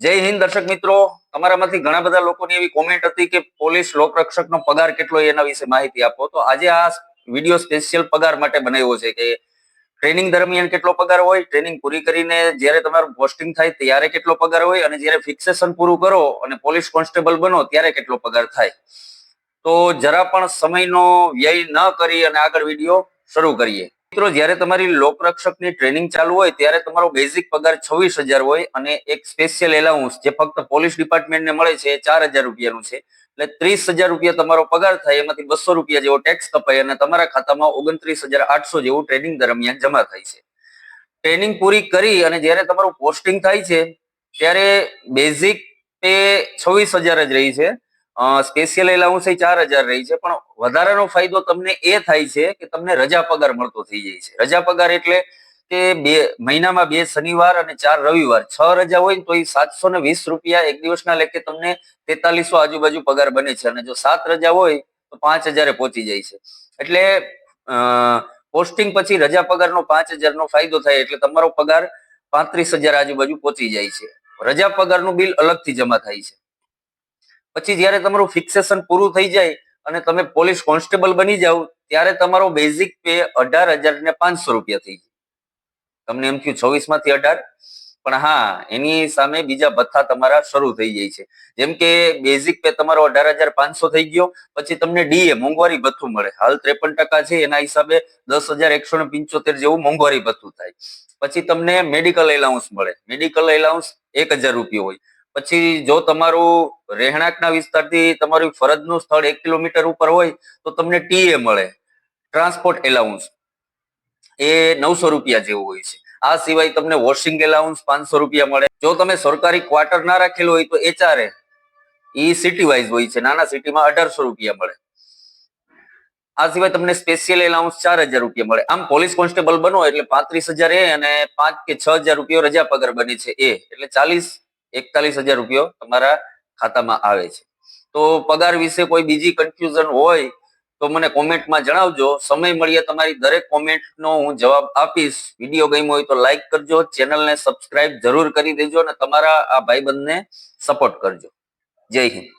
જય હિન્દ દર્શક મિત્રો. તમારામાંથી ઘણા બધા લોકોની એવી કોમેન્ટ હતી કે પોલીસ લોકરક્ષકનો પગાર કેટલો એના વિશે માહિતી આપો. તો આજે આ વીડિયો સ્પેશિયલ પગાર માટે બનાવ્યો છે કે ટ્રેનિંગ દરમિયાન કેટલો પગાર હોય ટ્રેનિંગ પૂરી કરીને જ્યારે તમારું પોસ્ટિંગ થાય ત્યારે કેટલો પગાર હોય અને જ્યારે ફિક્સેશન પૂરું કરો અને પોલીસ કોન્સ્ટેબલ બનો ત્યારે કેટલો પગાર થાય. તો જરા પણ સમયનો વ્યય ન કરી અને આગળ વીડિયો શરૂ કરીએ. મિત્રો, જ્યારે તમારી લોકરક્ષકની ટ્રેનિંગ ચાલુ હોય, ત્યારે તમારો બેઝિક પગાર છવ્વીસ હજાર હોય અને એક સ્પેશિયલ એલાઉન્સ જે ફક્ત પોલીસ ડિપાર્ટમેન્ટને મળે છે એ ચાર હજાર રૂપિયાનું છે. એટલે ત્રીસ હજાર રૂપિયા તમારો પગાર થાય, એમાંથી બસો રૂપિયા જેવો ટેક્સ કપાય અને તમારા ખાતામાં ઓગણત્રીસ હજાર આઠસો જેવું ટ્રેનિંગ દરમિયાન જમા થાય છે. ટ્રેનિંગ પૂરી કરી અને જ્યારે તમારું પોસ્ટિંગ થાય છે, ત્યારે બેઝિક પે છવ્વીસ હજાર જ રહી છે. સ્પેશિયલ એલાઉન્સ એ ચાર હજાર રહી છે, પણ વધારાનો ફાયદો તમને એ થાય છે કે તમને રજા પગાર મળતો થઈ જાય છે. રજા પગાર એટલે કે બે, મહિનામાં બે શનિવાર અને ચાર રવિવાર. છ રજા હોય તો એ સાતસો ને વીસ રૂપિયા એક દિવસના લેખે તમને તેતાલીસો આજુબાજુ પગાર બને છે. અને જો સાત રજા હોય તો પાંચ હજારે પહોંચી જાય છે. એટલે પોસ્ટિંગ પછી રજા પગારનો પાંચ હજારનો ફાયદો થાય એટલે તમારો પગાર પાંત્રીસ હજાર આજુબાજુ પહોંચી જાય છે. રજા પગારનું બિલ અલગથી જમા થાય છે. પછી જ્યારે તમારું ફિક્સેશન પૂરું થઈ જાય અને તમે પોલીસ કોન્સ્ટેબલ બની જાઓ, ત્યારે તમારો બેઝિક પે અઢાર હજાર ને પાંચસો રૂપિયા થઈ જાય. તમને એમ થયું છવ્વીસમાંથી અઢાર? પણ હા, એની સામે બીજા ભથ્થા તમારા શરૂ થઈ જાય છે. જેમ કે બેઝિક પે તમારો અઢાર હજાર પાંચસો થઈ ગયો, પછી તમને ડીએ, મોંઘવારી ભથ્થું મળે. હાલ ત્રેપન ટકા છે, એના હિસાબે દસ હજાર એકસો ને પંચોતેર જેવું મોંઘવારી ભથ્થું થાય. પછી તમને મેડિકલ એલાઉન્સ મળે. મેડિકલ એલાઉન્સ એક હજાર રૂપિયા હોય. પછી જો તમારું રહેણાંકના વિસ્તારથી તમારું ફરજનું સ્થળ એક કિલોમીટર ઉપર હોય, તો તમને ટીએ મળે. Transport allowance. એ નવસો રૂપિયા જેવું હોય છે. આ સિવાય તમને વોશિંગ એલાઉન્સ પાંચસો રૂપિયા મળે. જો તમે સરકારી ક્વાર્ટર ના રાખેલું હોય તો એચઆરએ ઈ સિટી વાઇઝ હોય છે. નાના સિટીમાં અઢારસો રૂપિયા મળે. આ સિવાય તમને સ્પેશિયલ એલાઉન્સ ચાર હજાર રૂપિયા મળે. આમ પોલીસ કોન્સ્ટેબલ બનો એટલે પાંત્રીસ હજાર એ અને પાંચ કે છ હજાર રૂપિયા રજા પગાર બને છે એ. એટલે ચાલીસ એકતાલીસ હજાર રૂપિયા તમારા ખાતામાં આવે છે. તો પગાર વિશે કોઈ બીજી કન્ફ્યુઝન હોય તો મને કોમેન્ટમાં જણાવજો. સમય મળીએ તમારી દરેક કોમેન્ટનો હું જવાબ આપીશ. વીડિયો ગમ્યો હોય તો લાઈક કરજો, ચેનલને સબસ્ક્રાઇબ જરૂર કરી દેજો અને તમારા આ ભાઈબંધને સપોર્ટ કરજો. જય હિન્દ.